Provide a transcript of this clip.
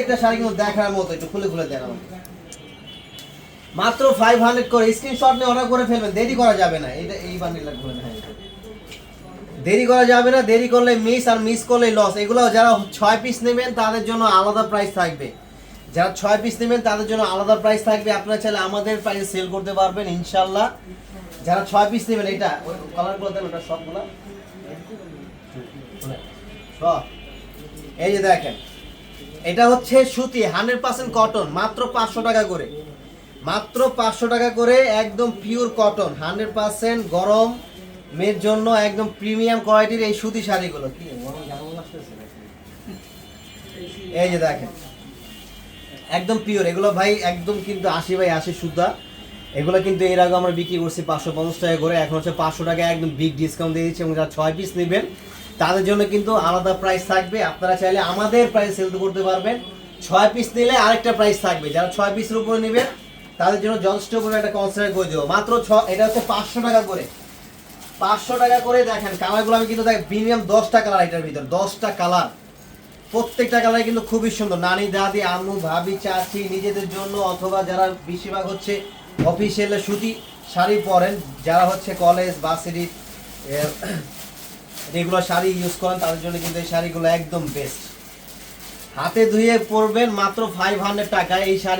প্রত্যেকটা শাড়ি কিন্তু দেখার মতো, একটু খুলে খুলে আমাকে মাত্র ফাইভ হান্ড্রেড করে স্ক্রিনশট নিয়ে অর্ডার করে ফেলবেন, দেরি করা যাবে না। এটা এই বান্ডিলটা খুলে এটা। দেরি করা যাবে না, দেরি করলে মিস আর মিস করলে লস এগুলো যারা ছয় পিস নেবেন, তাদের জন্য আলাদা প্রাইস থাকবে। যারা ছয় পিস নেবেন, তাদের জন্য আলাদা প্রাইস থাকবে। আপনারা চাইলে আমাদের প্রাইসে সেল করতে পারবেন ইনশাল্লাহ যারা ছয় পিস নেবেন এটা কালারগুলো দেন, ওটা সবগুলো সব এই যে দেখেন এটা হচ্ছে সুতি, হান্ড্রেড পার্সেন্ট কটন মাত্র পাঁচশো টাকা করে। মাত্র পাঁচশো টাকা করে একদম পিওর কটন হান্ড্রেড পার্সেন্ট গরম, মেয়ের জন্য একদম প্রিমিয়াম কোয়ালিটির এই সুতি শাড়িগুলো। কি? এই যে দেখেন, একদম পিওর এগুলো ভাই একদম কিন্তু আশি বাই আশি সুদ্ধা এগুলো কিন্তু এর আগে আমরা বিক্রি করছি পাঁচশো পঞ্চাশ টাকা করে, এখন হচ্ছে পাঁচশো টাকা একদম বিগ ডিসকাউন্ট দিয়ে দিচ্ছি এবং যারা ছয় পিস নেবেন তাদের জন্য কিন্তু আলাদা প্রাইস থাকবে। আপনারা চাইলে আমাদের প্রাইস সেল করতে পারবেন। ছয় পিস নিলে আরেকটা প্রাইস থাকবে। যারা ছয় পিসের উপরে নেবেন, তাদের জন্য যথেষ্ট করে একটা কনসিডার করে দেবো। মাত্র ছ, এটা হচ্ছে পাঁচশো টাকা করে। পাঁচশো টাকা করে দেখেন কালারগুলো আমি কিন্তু দেখ মিনিমাম দশটা কালার এটার ভিতর, দশটা কালার প্রত্যেকটা কালার কিন্তু খুবই সুন্দর। নানি, দাদি, আম্মু, ভাবি, চাচি, নিজেদের জন্য অথবা যারা বেশিরভাগ হচ্ছে অফিসিয়ালে সুতি শাড়ি পরেন, যারা হচ্ছে কলেজ বা ভার্সিটি রেগুলার শাড়ি ইউজ করেন, তাদের জন্য কিন্তু এই শাড়িগুলো একদম বেস্ট হাতে ধুয়ে পরবেন মাত্র ফাইভ হান্ড্রেড টাকা এই শাড়ি